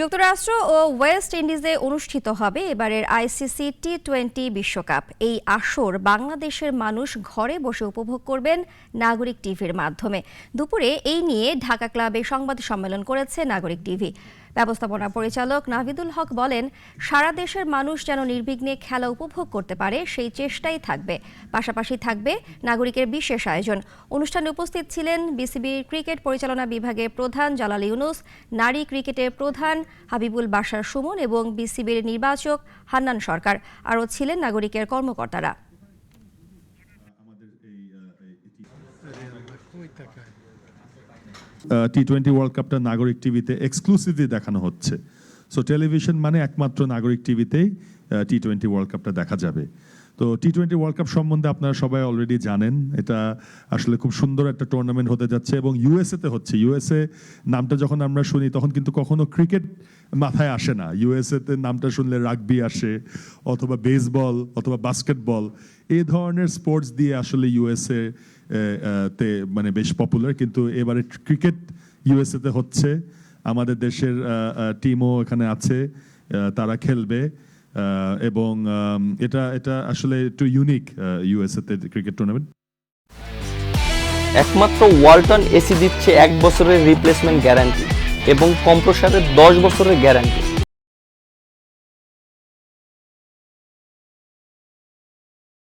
যুক্তরাষ্ট্র ও ওয়েস্ট ইন্ডিজে অনুষ্ঠিত হবে এবারের আইসিসি টি টোয়েন্টি বিশ্বকাপ। এই আসর বাংলাদেশের মানুষ ঘরে বসে উপভোগ করবেন নাগরিক টিভির মাধ্যমে। দুপুরে এই নিয়ে ঢাকা ক্লাবে সংবাদ সম্মেলন করেছে নাগরিক টিভি। ব্যবস্থাপনা পরিচালক নাভিদুল হক বলেন সারা দেশের মানুষ যেন নির্বিঘ্নে খেলা উপভোগ করতে পারে সেই চেষ্টাই থাকবে। পাশাপাশি থাকবে নাগরিকের বিশেষ আয়োজন। অনুষ্ঠানে উপস্থিত ছিলেন বিসিবির ক্রিকেট পরিচালনা বিভাগের প্রধান জালাল ইউনুস নারী ক্রিকেটের প্রধান হাবিবুল বাশার সুমন এবং বিসিবির নির্বাচক হান্নান সরকার। আরও ছিলেন নাগরিকের কর্মকর্তারা। টি টোয়েন্টি ওয়ার্ল্ড কাপটা নাগরিক টিভিতে এক্সক্লুসিভলি দেখানো হচ্ছে। সো টেলিভিশন মানে একমাত্র নাগরিক টিভিতেই টি টোয়েন্টি ওয়ার্ল্ড কাপটা দেখা যাবে। তো টি টোয়েন্টি ওয়ার্ল্ড কাপ সম্বন্ধে আপনারা সবাই অলরেডি জানেন। এটা আসলে খুব সুন্দর একটা টুর্নামেন্ট হতে যাচ্ছে এবং ইউএসএ তে হচ্ছে। ইউএসএ নামটা যখন আমরা শুনি, তখন কিন্তু কখনো ক্রিকেট মাথায় আসে না। ইউএসএ তে নামটা শুনলে রাগবি আসে, অথবা বেসবল অথবা বাস্কেটবল এই ধরনের স্পোর্টস দিয়ে আসলে ইউএসএ তে মানে বেশ পপুলার কিন্তু এবারে ক্রিকেট ইউএসএ তে হচ্ছে। আমাদের দেশের টিমও এখানে আছে তারা খেলবে। এবং এটা এটা আসলে একটু ইউনিক ইউএসএ তে ক্রিকেট টুর্নামেন্ট একমাত্র ওয়ালটন এসি দিচ্ছে এক বছরের রিপ্লেসমেন্ট গ্যারান্টি এবং কম্প্রসারের দশ বছরের গ্যারান্টি